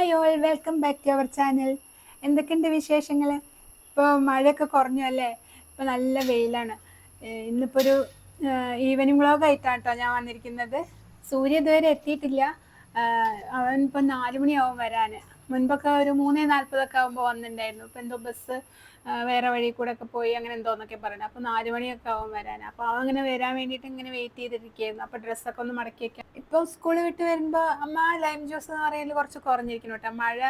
Hi all welcome back to our channel എന്തൊക്കെയുണ്ട് വിശേഷങ്ങൾ ഇപ്പോൾ മഴയൊക്കെ കുറഞ്ഞു അല്ലേ? ഇപ്പോൾ നല്ല വെയിലാണ്. ഇന്നിപ്പോൾ ഒരു ഈവനിങ് വ്ളോഗ് ആയിട്ടാണ് കേട്ടോ ഞാൻ വന്നിരിക്കുന്നത്. സൂര്യ ഇതുവരെ എത്തിയിട്ടില്ല. അവൻ ഇപ്പം നാല് മണിയാവും വരാൻ മുൻപൊക്കെ ഒരു മൂന്നേ നാൽപ്പതൊക്കെ ആകുമ്പോൾ വന്നിട്ടുണ്ടായിരുന്നു. ഇപ്പം എന്തോ ബസ് വേറെ വഴി കൂടെ ഒക്കെ പോയി അങ്ങനെ എന്തോന്നൊക്കെ പറയണം അപ്പോൾ നാല് മണിയൊക്കെ ആവും വരാൻ അപ്പോൾ അവൻ അങ്ങനെ വരാൻ വേണ്ടിയിട്ട് ഇങ്ങനെ വെയിറ്റ് ചെയ്തിരിക്കുകയായിരുന്നു. അപ്പോൾ ഡ്രസ്സൊക്കെ ഒന്ന് മടക്കി വെക്കാം ഇപ്പോൾ സ്കൂളിൽ വിട്ട് വരുമ്പോൾ അമ്മ ലൈം ജ്യൂസ് എന്ന് പറയുന്നത് കുറച്ച് കുറഞ്ഞിരിക്കുന്നു കേട്ടോ. മഴ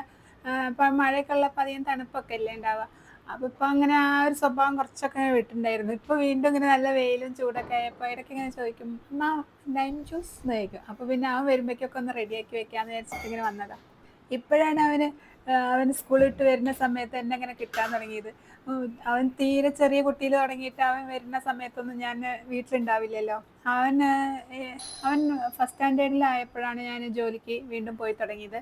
ഇപ്പം മഴയൊക്കെ ഉള്ളപ്പോൾ അധികം തണുപ്പൊക്കെ അല്ലേ ഉണ്ടാവുക. അപ്പോൾ ഇപ്പൊ അങ്ങനെ ആ ഒരു സ്വഭാവം കുറച്ചൊക്കെ വിട്ടുണ്ടായിരുന്നു ഇപ്പോൾ വീണ്ടും ഇങ്ങനെ നല്ല വെയിലും ചൂടൊക്കെ ആയപ്പോൾ ഇടയ്ക്ക് ഇങ്ങനെ ചോദിക്കും അമ്മ ലൈം ജ്യൂസ് എന്ന് ചോദിക്കും. അപ്പോൾ പിന്നെ അവൻ വരുമ്പോഴേക്കൊക്കെ ഒന്ന് റെഡിയാക്കി വെക്കാന്ന് വിചാരിച്ചിട്ട് ഇങ്ങനെ വന്നതാ. ഇപ്പോഴാണ് അവന് അവൻ സ്കൂൾ വിട്ട് വരുന്ന സമയത്ത് എന്നെ അങ്ങനെ കിട്ടാൻ തുടങ്ങിയത്. അവൻ തീരെ ചെറിയ കുട്ടിയിൽ തുടങ്ങിയിട്ട് അവൻ വരുന്ന സമയത്തൊന്നും ഞാൻ വീട്ടിലുണ്ടാവില്ലല്ലോ. ഏഹ്, അവൻ ഫസ്റ്റ് സ്റ്റാൻഡേർഡിലായപ്പോഴാണ് ഞാൻ ജോലിക്ക് വീണ്ടും പോയി തുടങ്ങിയത്.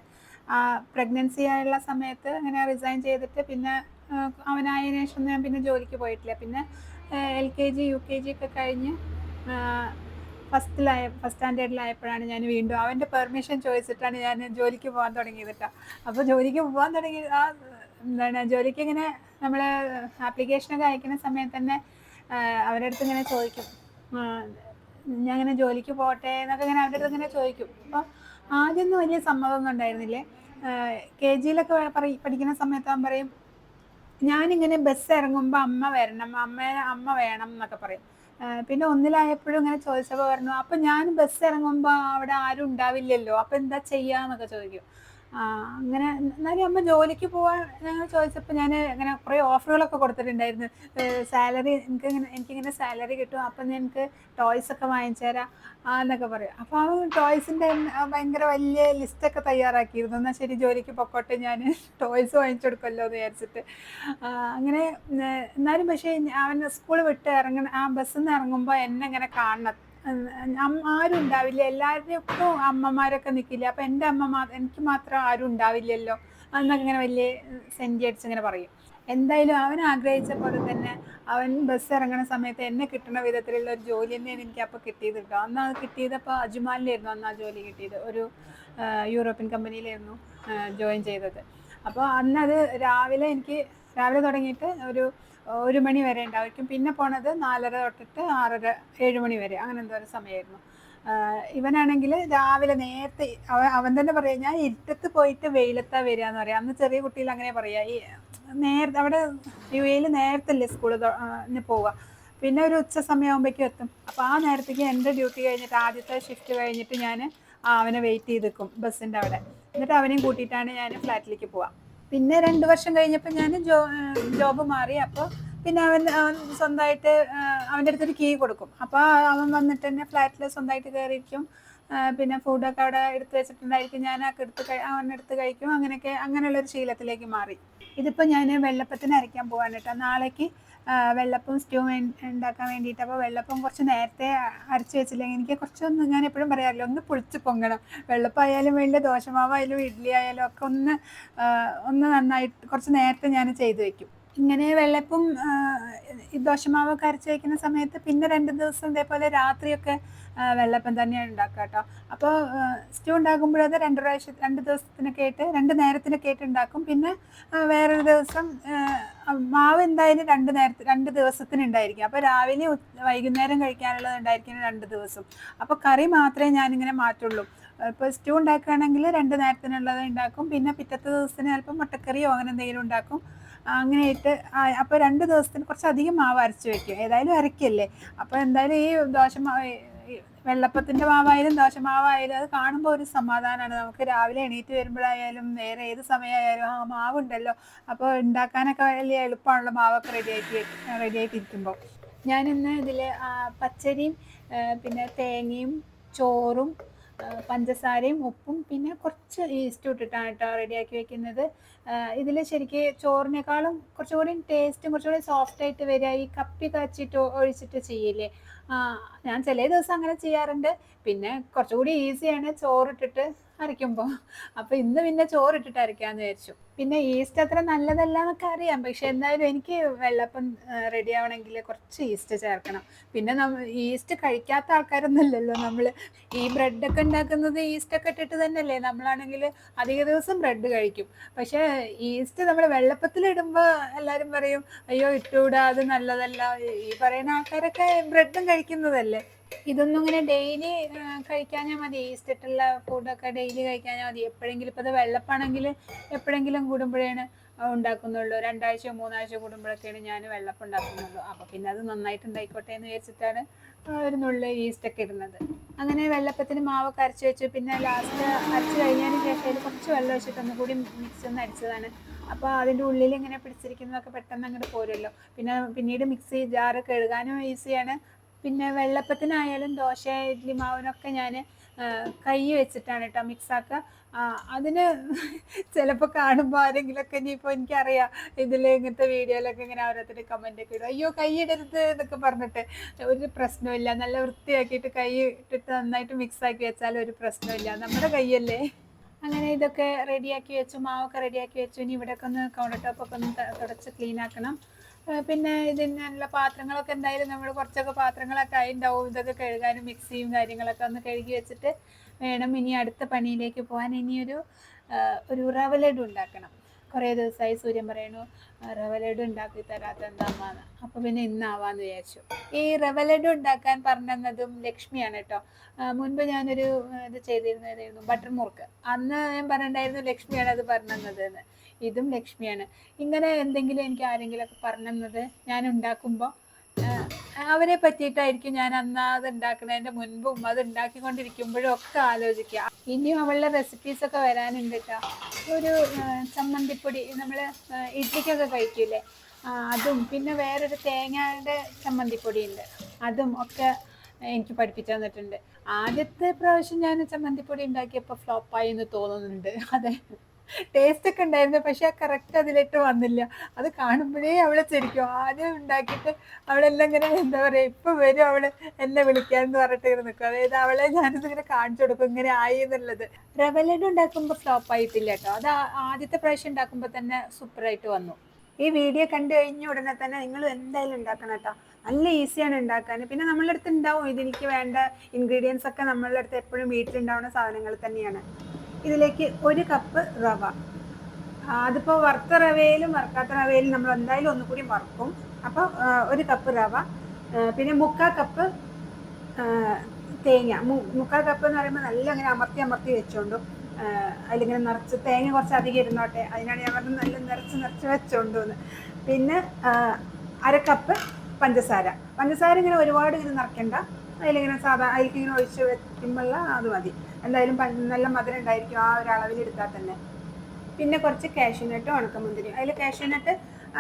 ആ പ്രഗ്നൻസി ആയുള്ള സമയത്ത് അങ്ങനെ റിസൈൻ ചെയ്തിട്ട് പിന്നെ അവനായതിനു ശേഷം ഞാൻ പിന്നെ ജോലിക്ക് പോയിട്ടില്ല. പിന്നെ L K G U K G ഒക്കെ കഴിഞ്ഞ് ഫസ്റ്റിലായ ഫസ്റ്റ് സ്റ്റാൻഡേർഡിലായപ്പോഴാണ് ഞാൻ വീണ്ടും അവന്റെ പെർമിഷൻ ചോദിച്ചിട്ടാണ് ഞാൻ ജോലിക്ക് പോകാൻ തുടങ്ങിയത് കേട്ടോ അപ്പോൾ ജോലിക്ക് പോകാൻ തുടങ്ങി ആ എന്താണ് ജോലിക്ക് ഇങ്ങനെ നമ്മൾ ആപ്ലിക്കേഷനൊക്കെ അയക്കുന്ന സമയത്ത് തന്നെ അവരുടെ അടുത്ത് ഇങ്ങനെ ചോദിക്കും. ഞാൻ ഇങ്ങനെ ജോലിക്ക് പോട്ടെ എന്നൊക്കെ ഇങ്ങനെ അവരുടെ അടുത്ത് ഇങ്ങനെ ചോദിക്കും. അപ്പോൾ ആദ്യമൊന്നും വലിയ സമ്മതമൊന്നും ഉണ്ടായിരുന്നില്ലേ? കെ ജിയിലൊക്കെ പഠിക്കുന്ന സമയത്ത് അവൻ പറയും ഞാനിങ്ങനെ ബസ് ഇറങ്ങുമ്പോൾ അമ്മ വരണം അമ്മ അമ്മ വേണം എന്നൊക്കെ പറയും. പിന്നെ ഒന്നിലായപ്പോഴും ഇങ്ങനെ ചോദിച്ചപ്പോൾ പറഞ്ഞു അപ്പൊ ഞാൻ ബസ് ഇറങ്ങുമ്പോൾ അവിടെ ആരും ഉണ്ടാവില്ലല്ലോ അപ്പൊ എന്താ ചെയ്യാന്നൊക്കെ ചോദിക്കും. അങ്ങനെ എന്നാലും അമ്മ ജോലിക്ക് പോവാൻ ഞങ്ങൾ ചോദിച്ചപ്പോൾ ഞാൻ ഇങ്ങനെ കുറേ ഓഫറുകളൊക്കെ കൊടുത്തിട്ടുണ്ടായിരുന്നു. സാലറി എനിക്ക് ഇങ്ങനെ എനിക്കിങ്ങനെ സാലറി കിട്ടും അപ്പം എനിക്ക് ടോയ്സ് ഒക്കെ വാങ്ങിച്ചു തരാം എന്നൊക്കെ പറയും. അപ്പോൾ ആ ടോയ്സിന്റെ ഭയങ്കര വലിയ ലിസ്റ്റൊക്കെ തയ്യാറാക്കിയിരുന്നു. എന്നാൽ ശരി ജോലിക്ക് പൊക്കോട്ടെ ഞാൻ ടോയ്സ് വാങ്ങിച്ചു കൊടുക്കുമല്ലോ എന്ന് വിചാരിച്ചിട്ട്. അങ്ങനെ എന്നാലും പക്ഷേ അവൻ സ്കൂൾ വിട്ട് ഇറങ്ങണ ആ ബസ്സിൽ നിന്ന് ഇറങ്ങുമ്പോൾ എന്നെ ഇങ്ങനെ കാണണം. ആരും ഉണ്ടാവില്ല. എല്ലാവരുടെയും ഒക്കെ അമ്മമാരൊക്കെ നിൽക്കില്ല അപ്പം എന്റെ അമ്മ എനിക്ക് മാത്രം ആരും ഉണ്ടാവില്ലല്ലോ? എന്നൊക്കെ ഇങ്ങനെ വലിയ സെന്റി അടിച്ച് ഇങ്ങനെ പറയും. എന്തായാലും അവൻ ആഗ്രഹിച്ച പോലെ തന്നെ അവൻ ബസ് ഇറങ്ങുന്ന സമയത്ത് എന്നെ കിട്ടുന്ന വിധത്തിലുള്ള ഒരു ജോലി തന്നെയാണ് എനിക്ക് അപ്പോൾ കിട്ടിയത് കേട്ടോ അന്ന് അത് കിട്ടിയതപ്പോൾ അജുമാലിലായിരുന്നു അന്ന് ആ ജോലി കിട്ടിയത്. ഒരു യൂറോപ്യൻ കമ്പനിയിലായിരുന്നു ജോയിൻ ചെയ്തത്. അപ്പോൾ അന്നത് രാവിലെ എനിക്ക് രാവിലെ തുടങ്ങിയിട്ട് ഒരു ഒരു മണി വരെ ഉണ്ടായിരിക്കും. പിന്നെ പോണത് നാലര തൊട്ടിട്ട് ആറര ഏഴ് മണി വരെ. അങ്ങനെ എന്തോ ഒരു സമയമായിരുന്നു. ഇവനാണെങ്കിൽ രാവിലെ നേരത്തെ അവൻ തന്നെ പറയാം ഞാൻ ഇരുട്ടത്ത് പോയിട്ട് വെയിലത്താ വരിക എന്ന് പറയാം. അന്ന് ചെറിയ കുട്ടിയിൽ അങ്ങനെ പറയാ. ഈ നേരത്തെ അവിടെ യു എയിൽ നേരത്തല്ലേ സ്കൂളിൽ പോവുക. പിന്നെ ഒരു ഉച്ച സമയമാകുമ്പോഴേക്കും എത്തും. അപ്പം ആ നേരത്തേക്ക് എന്റെ ഡ്യൂട്ടി കഴിഞ്ഞിട്ട് ആദ്യത്തെ ഷിഫ്റ്റ് കഴിഞ്ഞിട്ട് ഞാൻ അവനെ വെയിറ്റ് ചെയ്ത് നിൽക്കും ബസ്സിന്റെ അവിടെ. എന്നിട്ട് അവനെയും കൂട്ടിയിട്ടാണ് ഞാൻ ഫ്ലാറ്റിലേക്ക് പോവാം. പിന്നെ രണ്ട് വർഷം കഴിഞ്ഞപ്പോൾ ഞാൻ ജോ ജോബ് മാറി. അപ്പോൾ പിന്നെ അവൻ അവൻ സ്വന്തമായിട്ട് അവന്റെ അടുത്തൊരു കീ കൊടുക്കും. അപ്പോൾ അവൻ വന്നിട്ട് തന്നെ ഫ്ലാറ്റിൽ സ്വന്തമായിട്ട് കയറിയിരിക്കും പിന്നെ ഫുഡൊക്കെ അവിടെ എടുത്ത് വെച്ചിട്ടുണ്ടായിരിക്കും. ഞാൻ ഒക്കെ എടുത്ത് അവൻ എടുത്ത് കഴിക്കും. അങ്ങനെയൊക്കെ അങ്ങനെയുള്ള ഒരു ശീലത്തിലേക്ക് മാറി. ഇതിപ്പോൾ ഞാൻ വെള്ളപ്പത്തിന് അരയ്ക്കാൻ പോകാൻ കേട്ടോ. നാളേക്ക് വെള്ളപ്പം സ്റ്റൂ ഉണ്ടാക്കാൻ വേണ്ടിയിട്ട്. അപ്പോൾ വെള്ളപ്പം കുറച്ച് നേരത്തെ അരച്ച് വെച്ചില്ലെങ്കിൽ എനിക്ക് കുറച്ചൊന്ന് ഞാൻ എപ്പോഴും പറയാറില്ല ഒന്ന് പുളിച്ച് പൊങ്ങണം. വെള്ളപ്പായാലും വേണ്ട ദോശമാവായാലും ഇഡ്ഡലി ആയാലും ഒക്കെ ഒന്ന് ഒന്ന് നന്നായിട്ട് കുറച്ച് നേരത്തെ ഞാൻ ചെയ്ത് വെക്കും. ഇങ്ങനെ വെള്ളപ്പം ദോശമാവ് കരച്ച് വയ്ക്കുന്ന സമയത്ത് പിന്നെ രണ്ട് ദിവസം ഇതേപോലെ രാത്രിയൊക്കെ വെള്ളപ്പം തന്നെയാണ് ഉണ്ടാക്കുക കേട്ടോ. അപ്പോൾ സ്റ്റൂ ഉണ്ടാകുമ്പോഴത് രണ്ട് പ്രാവശ്യം രണ്ട് ദിവസത്തിനൊക്കെ ആയിട്ട് രണ്ട് നേരത്തിനൊക്കെ ആയിട്ട് ഉണ്ടാക്കും. പിന്നെ വേറൊരു ദിവസം മാവ് എന്തായാലും രണ്ട് നേരത്തെ രണ്ട് ദിവസത്തിന് ഉണ്ടായിരിക്കും. അപ്പോൾ രാവിലെ വൈകുന്നേരം കഴിക്കാനുള്ളത് ഉണ്ടായിരിക്കും രണ്ട് ദിവസം. അപ്പോൾ കറി മാത്രമേ ഞാനിങ്ങനെ മാറ്റുള്ളൂ. ഇപ്പോൾ സ്റ്റൂ ഉണ്ടാക്കുകയാണെങ്കിൽ രണ്ട് നേരത്തിനുള്ളത് ഉണ്ടാക്കും. പിന്നെ പിറ്റത്തെ ദിവസത്തിന് ചിലപ്പോൾ മുട്ടക്കറിയോ അങ്ങനെ എന്തെങ്കിലും ഉണ്ടാക്കും. അങ്ങനെയായിട്ട് അപ്പോൾ രണ്ട് ദിവസത്തിന് കുറച്ചധികം മാവ് അരച്ച് വെക്കും. ഏതായാലും അരക്കല്ലേ അപ്പോൾ എന്തായാലും ഈ ദോശമാവ് വെള്ളപ്പത്തിന്റെ മാവായാലും ദോശമാവായാലും അത് കാണുമ്പോൾ ഒരു സമാധാനമാണ് നമുക്ക് രാവിലെ എണീറ്റ് വരുമ്പോഴായാലും വേറെ ഏത് സമയമായാലും ആ മാവുണ്ടല്ലോ. അപ്പോൾ ഉണ്ടാക്കാനൊക്കെ വലിയ എളുപ്പമാണല്ലോ മാവൊക്കെ റെഡി ആയിട്ട് റെഡി ഞാൻ ഇന്ന് ഇതിൽ പച്ചരിയും പിന്നെ തേങ്ങയും ചോറും പഞ്ചസാരയും ഉപ്പും പിന്നെ കുറച്ച് ഈസ്റ്റ് ഇട്ടിട്ടാണ് കേട്ടോ റെഡിയാക്കി വെക്കുന്നത്. ഇതിൽ ശരിക്ക് ചോറിനേക്കാളും കുറച്ചുകൂടി ടേസ്റ്റും കുറച്ചുകൂടി സോഫ്റ്റ് ആയിട്ട് വരിക ഈ കപ്പി കാച്ചിട്ട് ഒഴിച്ചിട്ട് ചെയ്യില്ലേ? ഞാൻ ചില ദിവസം അങ്ങനെ ചെയ്യാറുണ്ട്. പിന്നെ കുറച്ചുകൂടി ഈസിയാണ് ചോറിട്ടിട്ട് അരയ്ക്കുമ്പോൾ അപ്പോൾ ഇന്ന് പിന്നെ ചോറിട്ടിട്ട് അരയ്ക്കാമെന്ന് വിചാരിച്ചു. പിന്നെ ഈസ്റ്റ് അത്ര നല്ലതല്ല എന്നൊക്കെ അറിയാം. പക്ഷെ എന്തായാലും എനിക്ക് വെള്ളപ്പം റെഡി ആവണമെങ്കിൽ കുറച്ച് ഈസ്റ്റ് ചേർക്കണം. പിന്നെ നമ്മ ഈസ്റ്റ് കഴിക്കാത്ത ആൾക്കാരൊന്നുമല്ലല്ലോ നമ്മൾ ഈ ബ്രെഡൊക്കെ ഉണ്ടാക്കുന്നത് ഈസ്റ്റൊക്കെ ഇട്ടിട്ട് തന്നെയല്ലേ? നമ്മളാണെങ്കിൽ അധിക ദിവസം ബ്രെഡ് കഴിക്കും. പക്ഷേ ഈസ്റ്റ് നമ്മൾ വെള്ളപ്പത്തിലിടുമ്പോൾ എല്ലാവരും പറയും അയ്യോ ഇട്ടുകൂടാ അത് നല്ലതല്ല. ഈ പറയുന്ന ആൾക്കാരൊക്കെ ബ്രെഡും കഴിക്കുന്നതല്ലേ? ഇതൊന്നും ഇങ്ങനെ ഡെയിലി കഴിക്കാഞ്ഞാൽ മതി. ഈസ്റ്റ് ഇട്ടുള്ള ഫുഡൊക്കെ ഡെയിലി കഴിക്കാഞ്ഞാൽ മതി. എപ്പോഴെങ്കിലും ഇപ്പോൾ ഇത് വെള്ളപ്പാണെങ്കിൽ എപ്പോഴെങ്കിലും കൂടുമ്പോഴാണ് ഉണ്ടാക്കുന്നുള്ളൂ. രണ്ടാഴ്ച മൂന്നാഴ്ച കൂടുമ്പോഴൊക്കെയാണ് ഞാൻ വെള്ളപ്പം ഉണ്ടാക്കുന്നുള്ളൂ. അപ്പോൾ പിന്നെ അത് നന്നായിട്ട് ഉണ്ടായിക്കോട്ടെ എന്ന് വിചാരിച്ചിട്ടാണ് ഒരു നുള്ളി ഈസ്റ്റൊക്കെ ഇടുന്നത്. അങ്ങനെ വെള്ളപ്പത്തിന് മാവൊക്കെ അരച്ച് വെച്ചു പിന്നെ ലാസ്റ്റ് അരച്ച് കഴിഞ്ഞതിന് ശേഷം അതിൽ കുറച്ച് വെള്ളം വെച്ചിട്ട് ഒന്നുകൂടി മിക്സ് ഒന്ന് അടിച്ചതാണ്. അപ്പോൾ അതിന്റെ ഉള്ളിൽ ഇങ്ങനെ പിടിച്ചിരിക്കുന്നതൊക്കെ പെട്ടെന്ന് അങ്ങോട്ട് പോരുമല്ലോ. പിന്നെ പിന്നീട് മിക്സി ജാറ് കഴുകാനും ഈസിയാണ് പിന്നെ വെള്ളപ്പത്തിനായാലും ദോശ ഇഡ്ലി മാവിനൊക്കെ ഞാൻ കൈ വെച്ചിട്ടാണ് കേട്ടോ മിക്സാക്കുക അതിന് ചിലപ്പോൾ കാണുമ്പോൾ ആരെങ്കിലുമൊക്കെ ഇനിയിപ്പോൾ എനിക്കറിയാം ഇതിൽ ഇങ്ങനത്തെ വീഡിയോയിലൊക്കെ ഇങ്ങനെ ഓരോരുത്തർ കമന്റ് ഒക്കെ ഇടും. അയ്യോ കൈയിടരുത് എന്നൊക്കെ പറഞ്ഞിട്ട് ഒരു പ്രശ്നമില്ല നല്ല വൃത്തിയാക്കിയിട്ട് കൈ ഇട്ടിട്ട് നന്നായിട്ട് മിക്സാക്കി വെച്ചാൽ ഒരു പ്രശ്നമില്ല നമ്മുടെ കൈയല്ലേ. അങ്ങനെ ഇതൊക്കെ റെഡിയാക്കി വെച്ചു മാവൊക്കെ റെഡിയാക്കി വെച്ചു. ഇനി ഇവിടെയൊക്കെ ഒന്ന് കൗണ്ടർ ടോപ്പൊക്കെ ഒന്ന് തുടച്ച് ക്ലീൻ ആക്കണം. പിന്നെ ഇതിനുള്ള പാത്രങ്ങളൊക്കെ എന്തായാലും നമ്മൾ കുറച്ചൊക്കെ പാത്രങ്ങളൊക്കെ ആയിണ്ടാവും ഇതൊക്കെ കഴുകാനും മിക്സിയും കാര്യങ്ങളൊക്കെ ഒന്ന് കഴുകി വെച്ചിട്ട് വേണം ഇനി അടുത്ത പണിയിലേക്ക് പോകാൻ. ഇനിയൊരു ഒരു റവ ലഡു ഉണ്ടാക്കണം. കുറേ ദിവസമായി സൂര്യൻ പറയണു റവ ലഡു ഉണ്ടാക്കി തരാത്ത എന്താന്ന് അപ്പോൾ പിന്നെ ഇന്നാവാന്ന് വിചാരിച്ചു. ഈ റവ ലഡു ഉണ്ടാക്കാൻ പറഞ്ഞതും ലക്ഷ്മിയാണ് കേട്ടോ മുൻപ് ഞാനൊരു ഇത് ചെയ്തിരുന്നതായിരുന്നു ബട്ടർ മുറുക്ക് അന്ന് ഞാൻ പറഞ്ഞിട്ടുണ്ടായിരുന്നു ലക്ഷ്മിയാണ് അത് പറഞ്ഞത് എന്ന് ഇതും ലക്ഷ്മിയാണ്. ഇങ്ങനെ എന്തെങ്കിലും എനിക്ക് ആരെങ്കിലും ഒക്കെ പറഞ്ഞത് ഞാൻ ഉണ്ടാക്കുമ്പോൾ അവരെ പറ്റിയിട്ടായിരിക്കും ഞാൻ അന്ന് അത് ഉണ്ടാക്കുന്നതിന്റെ മുൻപും അത് ഉണ്ടാക്കിക്കൊണ്ടിരിക്കുമ്പോഴും ഒക്കെ ആലോചിക്കുക. ഇനിയും അവളുടെ റെസിപ്പീസ് ഒക്കെ വരാനുണ്ട് കേട്ടോ ഒരു ചമ്മന്തിപ്പൊടി നമ്മൾ ഇഡ്ലിക്കൊക്കെ കഴിക്കില്ലേ? അതും പിന്നെ വേറൊരു തേങ്ങയുടെ ചമ്മന്തിപ്പൊടി ഉണ്ട് അതും ഒക്കെ എനിക്ക് പഠിപ്പിച്ചു തന്നിട്ടുണ്ട്. ആദ്യത്തെ പ്രാവശ്യം ഞാൻ ചമ്മന്തിപ്പൊടി ഉണ്ടാക്കിയപ്പോൾ ഫ്ലോപ്പായി എന്ന് തോന്നുന്നുണ്ട്. അതെ. ടേസ്റ്റ് ഒക്കെ ഉണ്ടായിരുന്നു പക്ഷെ ആ കറക്റ്റ് അതിലിട്ട് വന്നില്ല. അത് കാണുമ്പോഴേ അവളെ ചിരിക്കും. ആദ്യം ഉണ്ടാക്കിയിട്ട് അവളെല്ലാം ഇങ്ങനെ എന്താ പറയുക ഇപ്പൊ വരും അവൾ എന്നെ വിളിക്കാന്ന് പറഞ്ഞിട്ട് ഇങ്ങനെ നിൽക്കും അതായത് അവളെ ഞാനിത് ഇങ്ങനെ കാണിച്ചു കൊടുക്കും ഇങ്ങനെ ആയി എന്നുള്ളത്. റവലഡ് ഉണ്ടാക്കുമ്പോ ഫ്ലോപ്പ് ആയിട്ടില്ല കേട്ടോ. അത് ആദ്യത്തെ പ്രാവശ്യം ഉണ്ടാക്കുമ്പോൾ തന്നെ സൂപ്പറായിട്ട് വന്നു. ഈ വീഡിയോ കണ്ടു കഴിഞ്ഞ ഉടനെ തന്നെ നിങ്ങൾ എന്തായാലും ഉണ്ടാക്കണം കേട്ടോ. നല്ല ഈസിയാണ് ഉണ്ടാക്കാൻ. പിന്നെ നമ്മളുടെ അടുത്ത് ഉണ്ടാവും. ഇതെനിക്ക് വേണ്ട ഇൻഗ്രീഡിയൻസ് ഒക്കെ നമ്മളുടെ അടുത്ത് എപ്പോഴും വീട്ടിലുണ്ടാവുന്ന സാധനങ്ങൾ തന്നെയാണ്. ഇതിലേക്ക് ഒരു കപ്പ് റവ. അതിപ്പോൾ വറുത്ത റവയിലും വറുക്കാത്ത റവയിലും നമ്മൾ എന്തായാലും ഒന്നുകൂടി വറുക്കും. അപ്പോൾ ഒരു കപ്പ് റവ. പിന്നെ മുക്കാൽ കപ്പ് തേങ്ങ. മുക്കാൽ കപ്പ് എന്ന് പറയുമ്പോൾ നല്ല അങ്ങനെ അമർത്തി അമർത്തി വെച്ചോണ്ടും അതിലിങ്ങനെ നിറച്ച് തേങ്ങ കുറച്ച് അധികം ഇരുന്നോട്ടെ. അതിനാണ് ഞാൻ പറഞ്ഞത് നല്ല നിറച്ച് നിറച്ച് വെച്ചോണ്ടു എന്ന് പിന്നെ അര കപ്പ് പഞ്ചസാര. പഞ്ചസാര ഇങ്ങനെ ഒരുപാട് ഇങ്ങനെ നിറയ്ക്കണ്ട. അതിലിങ്ങനെ സാധാ അതിലേക്ക് ഇങ്ങനെ ഒഴിച്ച് വെക്കുമ്പോഴുള്ള അത് മതി. എന്തായാലും നല്ല മധുരം ഉണ്ടായിരിക്കും ആ ഒരു അളവിൽ എടുത്താൽ തന്നെ. പിന്നെ കുറച്ച് കാഷ്യൂനട്ടും ഉണക്കമുന്തിരിയും അതിൽ കാഷ്യൂനട്ട്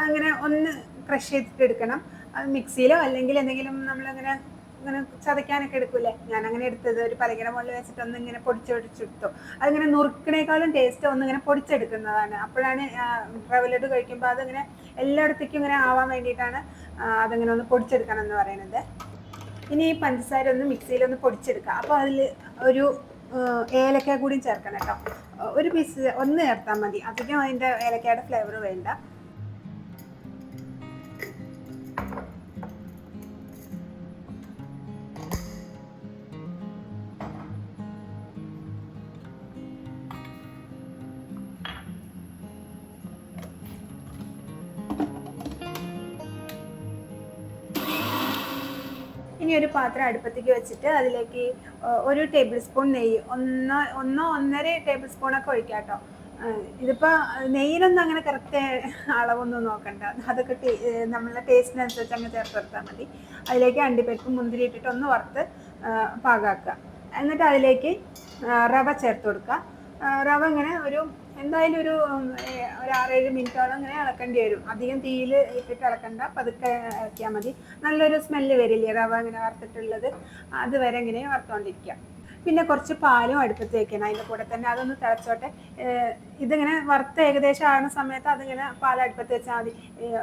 അങ്ങനെ ഒന്ന് ക്രഷ് ചെയ്തിട്ട് എടുക്കണം. അത് മിക്സിയിലോ അല്ലെങ്കിൽ എന്തെങ്കിലും നമ്മളിങ്ങനെ ഇങ്ങനെ ചതയ്ക്കാനൊക്കെ എടുക്കൂലേ ഞാൻ അങ്ങനെ എടുത്തത്. ഒരു പലകിട മുകളിൽ വെച്ചിട്ട് ഒന്ന് ഇങ്ങനെ പൊടിച്ചൊടിച്ചെടുത്തു അതിങ്ങനെ നുറുക്കണേക്കാളും ടേസ്റ്റ് ഒന്ന് ഇങ്ങനെ പൊടിച്ചെടുക്കുന്നതാണ്. അപ്പോഴാണ് റവലഡ് കഴിക്കുമ്പോൾ അതിങ്ങനെ എല്ലായിടത്തേക്കും ഇങ്ങനെ ആവാൻ വേണ്ടിയിട്ടാണ് അതിങ്ങനെ ഒന്ന് പൊടിച്ചെടുക്കണം എന്ന് പറയുന്നത്. ഇനി ഈ പഞ്ചസാര ഒന്ന് മിക്സിയിലൊന്ന് പൊടിച്ചെടുക്കുക. അപ്പോൾ അതിൽ ഒരു ഏലക്ക കൂടി ചേർക്കണം കേട്ടോ. ഒരു പീസ് ഒന്ന് ചേർത്താൽ മതി. അധികം അതിന്റെ ഏലക്കയുടെ ഫ്ലേവർ വേണ്ട. ഇനി ഒരു പാത്രം അടുപ്പത്തേക്ക് വെച്ചിട്ട് അതിലേക്ക് ഒരു ടേബിൾ സ്പൂൺ നെയ്യ് ഒന്നോ ഒന്നോ ഒന്നര ടേബിൾ സ്പൂണൊക്കെ ഒഴിക്കാം കേട്ടോ ഇതിപ്പോൾ നെയ്യിനൊന്നും അങ്ങനെ കറക്റ്റ് അളവൊന്നും നോക്കണ്ട. അതൊക്കെ നമ്മളെ ടേസ്റ്റിനനുസരിച്ച് അങ്ങ് ചേർത്ത് കൊടുത്താൽ മതി. അതിലേക്ക് അണ്ടിപ്പരിപ്പ് മുന്തിരി ഇട്ടിട്ട് ഒന്ന് വറുത്ത് പാകാക്കുക. എന്നിട്ട് അതിലേക്ക് റവ ചേർത്ത് കൊടുക്കുക. റവ ഇങ്ങനെ ഒരു എന്തായാലും ഒരു ഒരു ആറേഴ് മിനിറ്റോളം അങ്ങനെ ഇളക്കേണ്ടി വരും. അധികം തീയിൽ ഇട്ടിട്ട് ഇളക്കണ്ട. പതുക്കെ ഇളക്കിയാൽ മതി. നല്ലൊരു സ്മെല്ല് വരില്ലേ? റവ ഇങ്ങനെ വറുത്തിട്ടുള്ളത്. അതുവരെ ഇങ്ങനെ വറുത്തോണ്ടിരിക്കുക പിന്നെ കുറച്ച് പാലും അടുപ്പത്ത് വെക്കണം. അതിന്റെ കൂടെ തന്നെ അതൊന്ന് തിളച്ചോട്ടെ. ഇതിങ്ങനെ വറുത്ത് ഏകദേശം ആകുന്ന സമയത്ത് അതിങ്ങനെ പാൽ അടുപ്പത്ത് വെച്ചാൽ മതി.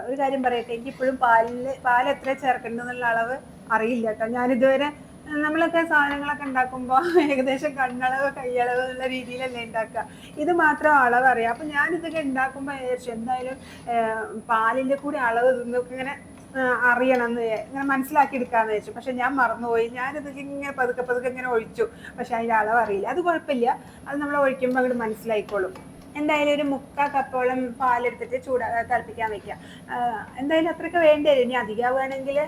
ഒരു കാര്യം പറയട്ടെ. എനിക്ക് ഇപ്പോഴും പാലിൽ പാൽ എത്ര ചേർക്കേണ്ടതെന്നുള്ള അളവ് അറിയില്ല കേട്ടോ. ഞാനിതുവരെ നമ്മളൊക്കെ സാധനങ്ങളൊക്കെ ഉണ്ടാക്കുമ്പോൾ ഏകദേശം കണ്ണളവ് കൈയളവ് എന്നുള്ള രീതിയിലല്ലേ ഉണ്ടാക്കുക. ഇത് മാത്രം അളവ് അറിയാം. അപ്പം ഞാനിതൊക്കെ ഉണ്ടാക്കുമ്പോൾ എന്തായാലും പാലിന്റെ കൂടി അളവ് ഇതൊക്കെ ഇങ്ങനെ അറിയണം എന്ന് ഇങ്ങനെ മനസ്സിലാക്കി എടുക്കാന്ന് വെച്ചു പക്ഷെ ഞാൻ മറന്നുപോയി. ഞാനിത് ഇങ്ങനെ പതുക്കെ പതുക്കെ ഇങ്ങനെ ഒഴിച്ചു. പക്ഷെ അതിന്റെ അളവ് അറിയില്ല. അത് കുഴപ്പമില്ല. അത് നമ്മൾ ഒഴിക്കുമ്പോൾ അങ്ങോട്ട് മനസ്സിലായിക്കോളും. എന്തായാലും ഒരു മുക്കാൽ കപ്പോളം പാലെടുത്തിട്ട് ചൂടാ തിളപ്പിക്കാൻ വെക്കുക. എന്തായാലും അത്രയൊക്കെ വേണ്ടി വരും. ഇനി അധികമാവുകയാണെങ്കിൽ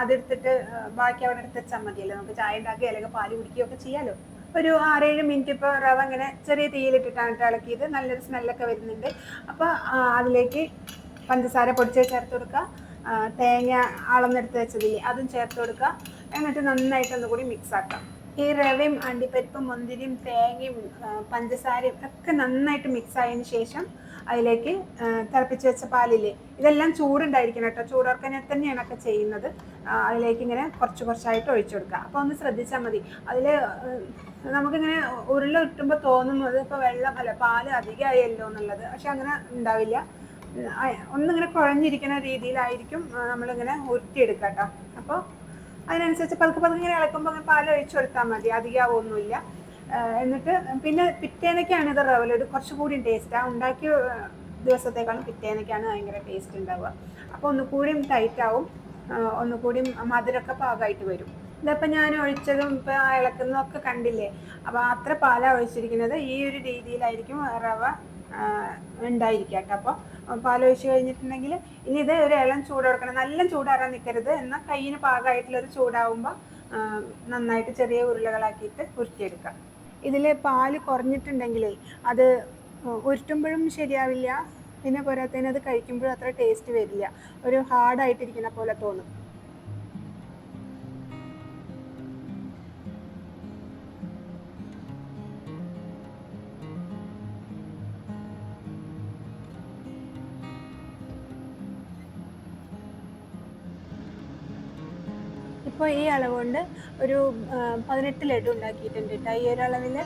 അതെടുത്തിട്ട് ബാക്കി അവിടെ എടുത്ത് വെച്ചാൽ മതിയല്ലോ. നമുക്ക് ചായ ഉണ്ടാക്കി അല്ലെങ്കിൽ പാൽ കുടിക്കുകയോ ഒക്കെ ചെയ്യാലോ. ഒരു ആറേഴ് മിനിറ്റ് ഇപ്പോൾ റവ ഇങ്ങനെ ചെറിയ തീയിലിട്ടിട്ടാണ് ട്ടോ ഇളക്കിയത്. നല്ലൊരു സ്മെല്ലൊക്കെ വരുന്നുണ്ട്. അപ്പോൾ അതിലേക്ക് പഞ്ചസാര പൊടിച്ച് ചേർത്ത് കൊടുക്കുക. തേങ്ങ അളന്നെടുത്ത് വെച്ചതില്ലേ അതും ചേർത്ത് കൊടുക്കുക. എന്നിട്ട് നന്നായിട്ട് ഒന്നുകൂടി മിക്സ് ആക്കാം. ഈ റവയും അണ്ടിപ്പരിപ്പും മുന്തിരിയും തേങ്ങയും പഞ്ചസാരയും ഒക്കെ നന്നായിട്ട് മിക്സ് ആയതിനു ശേഷം അതിലേക്ക് തിളപ്പിച്ച് വെച്ച പാലില്ലേ? ഇതെല്ലാം ചൂടുണ്ടായിരിക്കണം കേട്ടോ. ചൂടോർക്കനെ തന്നെയാണ് ഒക്കെ ചെയ്യുന്നത്. അതിലേക്ക് ഇങ്ങനെ കുറച്ച് കുറച്ചായിട്ട് ഒഴിച്ചു കൊടുക്കുക. അപ്പോൾ ഒന്ന് ശ്രദ്ധിച്ചാൽ മതി. അതിൽ നമുക്കിങ്ങനെ ഉരുള കിട്ടുമ്പോൾ തോന്നുന്നത് ഇപ്പോൾ വെള്ളം അല്ല പാൽ അധികമായല്ലോ എന്നുള്ളത്. പക്ഷെ അങ്ങനെ ഉണ്ടാവില്ല. ഒന്നിങ്ങനെ കുഴഞ്ഞിരിക്കുന്ന രീതിയിലായിരിക്കും നമ്മളിങ്ങനെ ഉരുട്ടിയെടുക്കുക കേട്ടോ. അപ്പോൾ അതിനനുസരിച്ച് പതുക്കെ പതുക്കെ ഇങ്ങനെ ഇളക്കുമ്പോൾ അങ്ങനെ പാൽ ഒഴിച്ചു കൊടുത്താൽ മതി. അധികമാവൊന്നുമില്ല എന്നിട്ട് പിന്നെ പിറ്റേനക്കാണ് ഇത് റവലോട് കുറച്ചുകൂടി ടേസ്റ്റ് ആ ഉണ്ടാക്കിയ ദിവസത്തേക്കാളും പിറ്റേനക്കാണ് ഭയങ്കര ടേസ്റ്റ് ഉണ്ടാവുക. അപ്പോൾ ഒന്നുകൂടിയും ടൈറ്റ് ആവും. ഒന്നുകൂടിയും മധുരമൊക്കെ പാകമായിട്ട് വരും. ഇതിപ്പോൾ ഞാൻ ഒഴിച്ചതും ഇപ്പോൾ ഇളക്കുന്നതൊക്കെ കണ്ടില്ലേ? അപ്പോൾ അത്ര പാലാണ് ഒഴിച്ചിരിക്കുന്നത്. ഈ ഒരു രീതിയിലായിരിക്കും റവ ഉണ്ടായിരിക്കുക കേട്ടോ. അപ്പോൾ പാലൊഴിച്ച് കഴിഞ്ഞിട്ടുണ്ടെങ്കിൽ ഇനി ഇത് ഒരു ഇളം ചൂട് കൊടുക്കണം. നല്ല ചൂടാറാൻ നിൽക്കരുത്. എന്നാൽ കയ്യിന് പാകമായിട്ടുള്ളൊരു ചൂടാവുമ്പോൾ നന്നായിട്ട് ചെറിയ ഉരുളകളാക്കിയിട്ട് ഉരുട്ടിയെടുക്കാം. ഇതിൽ പാൽ കുറഞ്ഞിട്ടുണ്ടെങ്കിലേ അത് ഉരുട്ടുമ്പോഴും ശരിയാവില്ല. പിന്നെ പോരാത്തതിന് അത് കഴിക്കുമ്പോഴും അത്ര ടേസ്റ്റ് വരില്ല. ഒരു ഹാർഡായിട്ടിരിക്കുന്ന പോലെ തോന്നും. ഇപ്പോൾ ഈ അളവ് കൊണ്ട് ഒരു പതിനെട്ട് ലഡു ഉണ്ടാക്കിയിട്ടുണ്ട് കേട്ടോ ഈ ഒരു അളവിൽ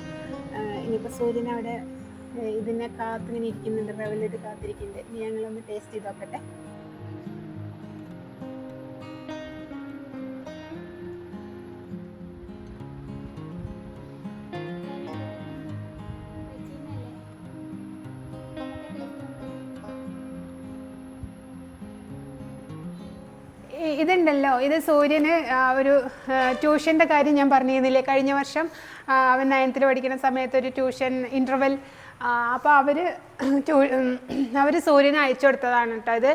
ഇനിയിപ്പോൾ സൂര്യൻ അവിടെ ഇതിനെ കാത്തിങ്ങനെ ഇരിക്കുന്നുണ്ട്. റവലിട്ട് കാത്തിരിക്കുന്നുണ്ട്. ഇനി ഞങ്ങളൊന്ന് ടേസ്റ്റ് ചെയ്ത് നോക്കട്ടെ. ഇത് സൂര്യന് ഒരു ട്യൂഷന്റെ കാര്യം ഞാൻ പറഞ്ഞിരുന്നില്ലേ? കഴിഞ്ഞ വർഷം അവൻ നയനത്തിൽ പഠിക്കുന്ന സമയത്ത് ഒരു ട്യൂഷൻ ഇന്റർവെൽ അപ്പോൾ അവർ അവർ സൂര്യനെ അയച്ചു കൊടുത്തതാണ് കേട്ടോ. ഇത്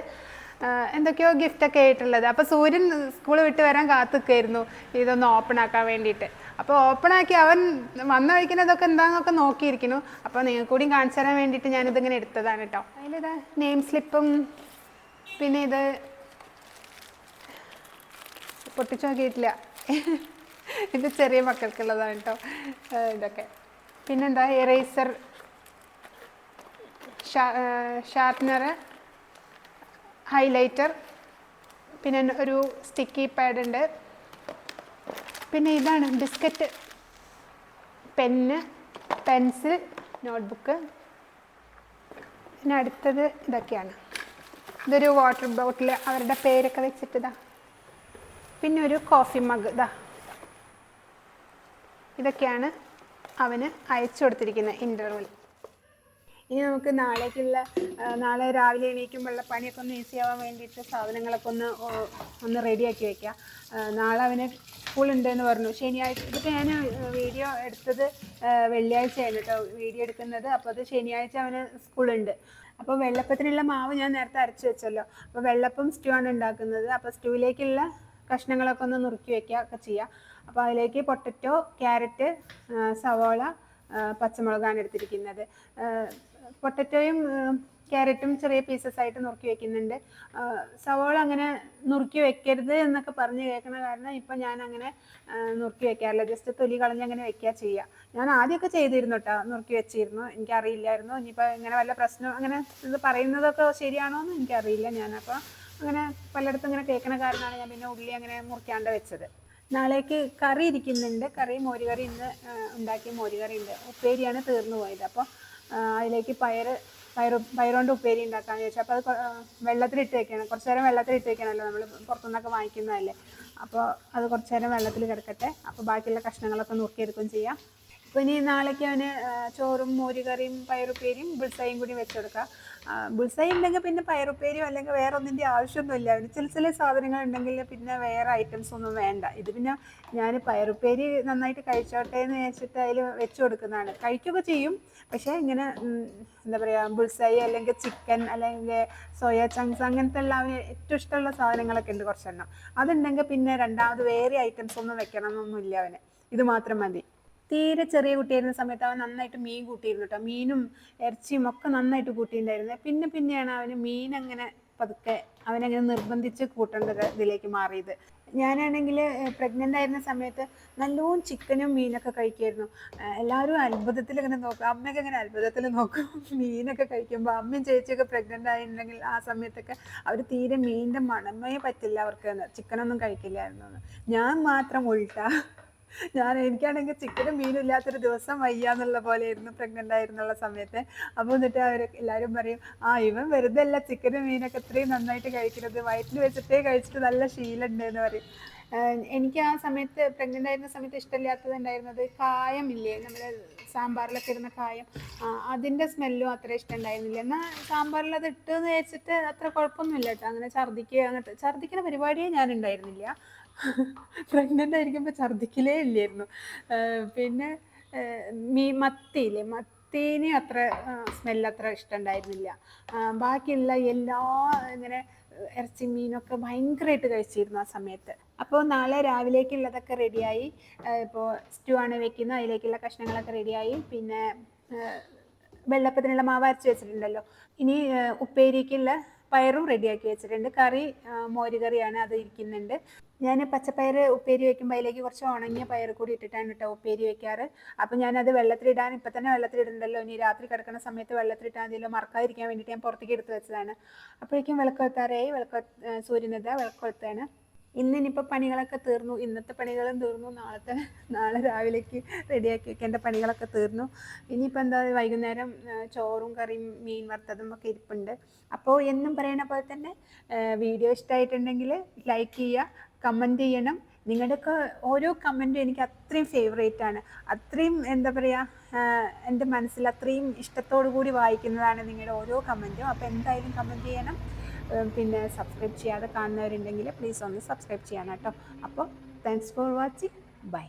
എന്തൊക്കെയോ ഗിഫ്റ്റൊക്കെ ആയിട്ടുള്ളത്. അപ്പോൾ സൂര്യൻ സ്കൂൾ വിട്ട് വരാൻ കാത്തു നിൽക്കായിരുന്നു ഇതൊന്ന് ഓപ്പൺ ആക്കാൻ വേണ്ടിയിട്ട്. അപ്പോൾ ഓപ്പൺ ആക്കി അവൻ വന്ന വയ്ക്കുന്നതൊക്കെ എന്താണെന്നൊക്കെ നോക്കിയിരിക്കുന്നു. അപ്പോൾ നിങ്ങൾ കൂടി കാണിച്ചു തരാൻ വേണ്ടിയിട്ട് ഞാനിതിങ്ങനെ എടുത്തതാണ് കേട്ടോ. അതിലിത് നെയിം സ്ലിപ്പും പിന്നെ ഇത് പൊട്ടിച്ചു നോക്കിയിട്ടില്ല ഇത് ചെറിയ മക്കൾക്കുള്ളതാണ് കേട്ടോ ഇതൊക്കെ. പിന്നെന്താ എറേസർ ഷാർപ്നർ ഹൈലൈറ്റർ പിന്നെ ഒരു സ്റ്റിക്കി പാഡ് ഉണ്ട്. പിന്നെ ഇതാണ് ബിസ്ക്കറ്റ് പെന്ന് പെൻസിൽ നോട്ട്ബുക്ക് പിന്നെ അടുത്തത് ഇതൊക്കെയാണ്. ഇതൊരു വാട്ടർ ബോട്ടിൽ അവരുടെ പേരൊക്കെ വെച്ചിട്ടിതാ പിന്നെ ഒരു കോഫി മഗ് ഇതാ ഇതൊക്കെയാണ് അവന് അയച്ചു കൊടുത്തിരിക്കുന്ന ഇന്റർവെൽ ഇനി നമുക്ക് നാളേക്കുള്ള നാളെ രാവിലെ എണീക്കുമ്പോഴുള്ള പണിയൊക്കെ ഒന്ന് ഈസി ആവാൻ വേണ്ടിയിട്ട് സാധനങ്ങളൊക്കെ ഒന്ന് ഒന്ന് റെഡിയാക്കി വെക്കാം. ആ, നാളെ അവന് സ്കൂളുണ്ടെന്ന് പറഞ്ഞു. ശനിയാഴ്ച ഇതിപ്പോൾ ഞാൻ വീഡിയോ എടുത്തത് വെള്ളിയാഴ്ചയാണ് കേട്ടോ വീഡിയോ എടുക്കുന്നത്. അപ്പോൾ അത് ശനിയാഴ്ച അവന് സ്കൂളുണ്ട് അപ്പോൾ വെള്ളപ്പത്തിനുള്ള മാവ് ഞാൻ നേരത്തെ അരച്ച് വെച്ചല്ലോ. അപ്പോൾ വെള്ളപ്പം സ്റ്റൂ ആണ് ഉണ്ടാക്കുന്നത്. അപ്പോൾ സ്റ്റൂവിലേക്കുള്ള കഷ്ണങ്ങളൊക്കെ ഒന്ന് നുറുക്കി വെക്കുക ഒക്കെ ചെയ്യുക. അപ്പോൾ അതിലേക്ക് പൊട്ടറ്റോ ക്യാരറ്റ് സവോള പച്ചമുളകാണ് എടുത്തിരിക്കുന്നത്. പൊട്ടറ്റോയും ക്യാരറ്റും ചെറിയ പീസസ് ആയിട്ട് നുറുക്കി വെക്കുന്നുണ്ട്. സവോള അങ്ങനെ നുറുക്കി വെക്കരുത് എന്നൊക്കെ പറഞ്ഞ് കേൾക്കണ കാരണം ഇപ്പം ഞാൻ അങ്ങനെ നുറുക്കി വെക്കാറില്ല. ജസ്റ്റ് തൊലി കളഞ്ഞ് അങ്ങനെ വെക്കുക ചെയ്യുക ഞാൻ ആദ്യമൊക്കെ ചെയ്തിരുന്നു കേട്ടോ നുറുക്കി വെച്ചിരുന്നു. എനിക്കറിയില്ലായിരുന്നു. ഇനിയിപ്പോൾ ഇങ്ങനെ വല്ല പ്രശ്നം അങ്ങനെ ഇത് പറയുന്നതൊക്കെ ശരിയാണോ എന്ന് എനിക്കറിയില്ല ഞാനപ്പോൾ അങ്ങനെ പലയിടത്തും ഇങ്ങനെ കേൾക്കണ കാരണമാണ് ഞാൻ പിന്നെ ഉള്ളി അങ്ങനെ മുറിക്കാണ്ട് വെച്ചത്. നാളേക്ക് കറി ഇരിക്കുന്നുണ്ട്. കറി മോരുകറി ഇന്ന് ഉണ്ടാക്കിയ മോരുകറി ഉണ്ട്. ഉപ്പേരിയാണ് തീർന്നു പോയത്. അപ്പോൾ അതിലേക്ക് പയർ പയറ് പയറുകൊണ്ട് ഉപ്പേരി ഉണ്ടാക്കാമെന്ന് ചോദിച്ചു അപ്പോൾ അത് വെള്ളത്തിലിട്ട് വെക്കണം. കുറച്ച് നേരം വെള്ളത്തിലിട്ട് വെക്കണമല്ലോ നമ്മൾ പുറത്തുനിന്നൊക്കെ വാങ്ങിക്കുന്നതല്ലേ. അപ്പോൾ അത് കുറച്ച് നേരം വെള്ളത്തിൽ കിടക്കട്ടെ. അപ്പോൾ ബാക്കിയുള്ള കഷ്ണങ്ങളൊക്കെ നുറുക്കിയെടുക്കുകയും ചെയ്യാം. അപ്പോൾ ഇനി നാളേക്ക് അവന് ചോറും മോരുകറിയും പയറുപ്പേരിയും ബുൾസയും കൂടി വെച്ചെടുക്കാം. ബുൾസൈ ഉണ്ടെങ്കിൽ പിന്നെ പയറുപ്പേരിയോ അല്ലെങ്കിൽ വേറെ ഒന്നിന്റെ ആവശ്യമൊന്നുമില്ല. അവന് ചില ചില സാധനങ്ങൾ ഉണ്ടെങ്കിൽ പിന്നെ വേറെ ഐറ്റംസ് ഒന്നും വേണ്ട. ഇത് പിന്നെ ഞാൻ പയറുപ്പേരി നന്നായിട്ട് കഴിച്ചോട്ടെ എന്ന് വെച്ചിട്ട് അതിൽ വെച്ച് കൊടുക്കുന്നതാണ്. കഴിക്കുകയൊക്കെ ചെയ്യും. പക്ഷേ ഇങ്ങനെ എന്താ പറയുക ബുൾസൈ അല്ലെങ്കിൽ ചിക്കൻ അല്ലെങ്കിൽ സോയ ചങ്ക്സ് അങ്ങനത്തെ ഉള്ള അവന് ഏറ്റവും ഇഷ്ടമുള്ള സാധനങ്ങളൊക്കെ ഉണ്ട് കുറച്ചെണ്ണം. അതുണ്ടെങ്കിൽ പിന്നെ രണ്ടാമത് വേറെ ഐറ്റംസ് ഒന്നും വെക്കണം എന്നൊന്നുമില്ല അവന്. ഇത് മാത്രം മതി. തീരെ ചെറിയ കുട്ടിയായിരുന്ന സമയത്ത് അവൻ നന്നായിട്ട് മീൻ കൂട്ടിയിരുന്നു കേട്ടോ മീനും ഇറച്ചിയും ഒക്കെ നന്നായിട്ട് കൂട്ടിയിട്ടുണ്ടായിരുന്നത് പിന്നെ പിന്നെയാണ് അവന് മീൻ അങ്ങനെ പതുക്കെ അവനങ്ങനെ നിർബന്ധിച്ച് കൂട്ടേണ്ട ഇതിലേക്ക് മാറിയത്. ഞാനാണെങ്കിൽ പ്രഗ്നന്റ് ആയിരുന്ന സമയത്ത് നല്ലോണം ചിക്കനും മീനൊക്കെ കഴിക്കുമായിരുന്നു എല്ലാവരും അത്ഭുതത്തിൽ ഇങ്ങനെ നോക്കും. അമ്മയൊക്കെ ഇങ്ങനെ അത്ഭുതത്തിൽ നോക്കും. മീനൊക്കെ കഴിക്കുമ്പോൾ അമ്മയും ചേച്ചിയൊക്കെ പ്രഗ്നന്റ് ആയിട്ടുണ്ടെങ്കിൽ ആ സമയത്തൊക്കെ അവർ തീരെ മീനിന്റെ മണമേ പറ്റില്ല അവർക്ക് ചിക്കനൊന്നും കഴിക്കില്ലായിരുന്നു ഞാൻ മാത്രം ഉൾട്ടാ. ഞാൻ എനിക്കാണെങ്കിൽ ചിക്കനും മീനും ഇല്ലാത്തൊരു ദിവസം വയ്യാന്നുള്ള പോലെയായിരുന്നു പ്രഗ്നന്റ് ആയിരുന്നുള്ള സമയത്ത്. അപ്പോൾ എന്നിട്ട് അവർ എല്ലാവരും പറയും ആ ഇവൻ വെറുതെ അല്ല ചിക്കനും മീനൊക്കെ ഇത്രയും നന്നായിട്ട് കഴിക്കുന്നത്. വയറ്റിൽ വെച്ചിട്ടേ കഴിച്ചിട്ട് നല്ല ശീലമുണ്ട് എന്ന് പറയും. എനിക്ക് ആ സമയത്ത് പ്രഗ്നന്റ് ആയിരുന്ന സമയത്ത് ഇഷ്ടമില്ലാത്തത് ഉണ്ടായിരുന്നത് കായമില്ലേ നമ്മുടെ സാമ്പാറിലൊക്കെ ഇടുന്ന കായം. അതിന്റെ സ്മെല്ലും അത്ര ഇഷ്ടം ഉണ്ടായിരുന്നില്ല എന്നാൽ സാമ്പാറിൽ അത് ഇട്ടെന്ന് വെച്ചിട്ട് അത്ര കുഴപ്പമൊന്നുമില്ല കേട്ടോ. അങ്ങനെ ഛർദ്ദിക്കുക അങ്ങനത്തെ ഛർദ്ദിക്കുന്ന പരിപാടിയേ ഞാൻ ഉണ്ടായിരുന്നില്ല. പ്രഗ്നന്റ് ആയിരിക്കുമ്പോൾ ഛർദ്ദിക്കലേ ഇല്ലായിരുന്നു. പിന്നെ മീ മത്തിയില്ലേ? മത്തീന് അത്ര സ്മെല്ല് അത്ര ഇഷ്ടമുണ്ടായിരുന്നില്ല ബാക്കിയുള്ള എല്ലാ ഇങ്ങനെ ഇറച്ചി മീനൊക്കെ ഭയങ്കരമായിട്ട് കഴിച്ചിരുന്നു ആ സമയത്ത്. അപ്പോൾ നാളെ രാവിലേക്കുള്ളതൊക്കെ റെഡിയായി. ഇപ്പോൾ സ്റ്റൂ ആണ് വെക്കുന്നത് അതിലേക്കുള്ള കഷ്ണങ്ങളൊക്കെ റെഡിയായി. പിന്നെ വെള്ളപ്പത്തിനുള്ള മാവ് അരച്ച് വെച്ചിട്ടുണ്ടല്ലോ. ഇനി ഉപ്പേരിക്കുള്ള പയറും റെഡിയാക്കി വെച്ചിട്ടുണ്ട്. കറി മോരുകറിയാണ് മോര് കറിയാണ് അത് ഇരിക്കുന്നുണ്ട്. ഞാൻ പച്ചപ്പയർ ഉപ്പേരി വെക്കുമ്പോൾ അതിലേക്ക് കുറച്ച് ഉണങ്ങിയ പയർ കൂടി ഇട്ടിട്ടാണ് കേട്ടോ ഉപ്പേരി വെക്കാറ്. അപ്പം ഞാനത് വെള്ളത്തിലിടാൻ ഇപ്പം തന്നെ വെള്ളത്തിലിടണ്ടല്ലോ. ഇനി രാത്രി കിടക്കുന്ന സമയത്ത് വെള്ളത്തിലിട്ടാൽ മതിയല്ലോ. മറക്കാതിരിക്കാൻ വേണ്ടിയിട്ട് ഞാൻ പുറത്തേക്ക് എടുത്ത് വെച്ചതാണ്. അപ്പോഴേക്കും വിളക്കൊത്താറായി വിളക്കൊ സൂര്യനത വിളക്കൊത്താണ് ഇന്ന് ഇനിയിപ്പോൾ പണികളൊക്കെ തീർന്നു. ഇന്നത്തെ പണികളും തീർന്നു. നാളത്തെ നാളെ രാവിലേക്ക് റെഡിയാക്കി വെക്കേണ്ട പണികളൊക്കെ തീർന്നു. ഇനിയിപ്പോൾ എന്താ വൈകുന്നേരം ചോറും കറിയും മീൻ വറുത്തതും ഒക്കെ ഇരിപ്പുണ്ട്. അപ്പോൾ എന്നും പറയണ പോലെ തന്നെ വീഡിയോ ഇഷ്ടമായിട്ടുണ്ടെങ്കിൽ ലൈക്ക് ചെയ്യുക. കമന്റ് ചെയ്യണം. നിങ്ങളുടെയൊക്കെ ഓരോ കമന്റും എനിക്ക് അത്രയും ഫേവറേറ്റ് ആണ്. അത്രയും എന്താ പറയുക എന്റെ മനസ്സിൽ അത്രയും ഇഷ്ടത്തോടു കൂടി വായിക്കുന്നതാണ് നിങ്ങളുടെ ഓരോ കമന്റും അപ്പോൾ എന്തായാലും കമന്റ് ചെയ്യണം. പിന്നെ സബ്സ്ക്രൈബ് ചെയ്യാതെ കാണുന്നവരുണ്ടെങ്കിൽ പ്ലീസ് ഒന്ന് സബ്സ്ക്രൈബ് ചെയ്യണം കേട്ടോ. അപ്പോൾ താങ്ക്സ് ഫോർ വാച്ചിങ് ബൈ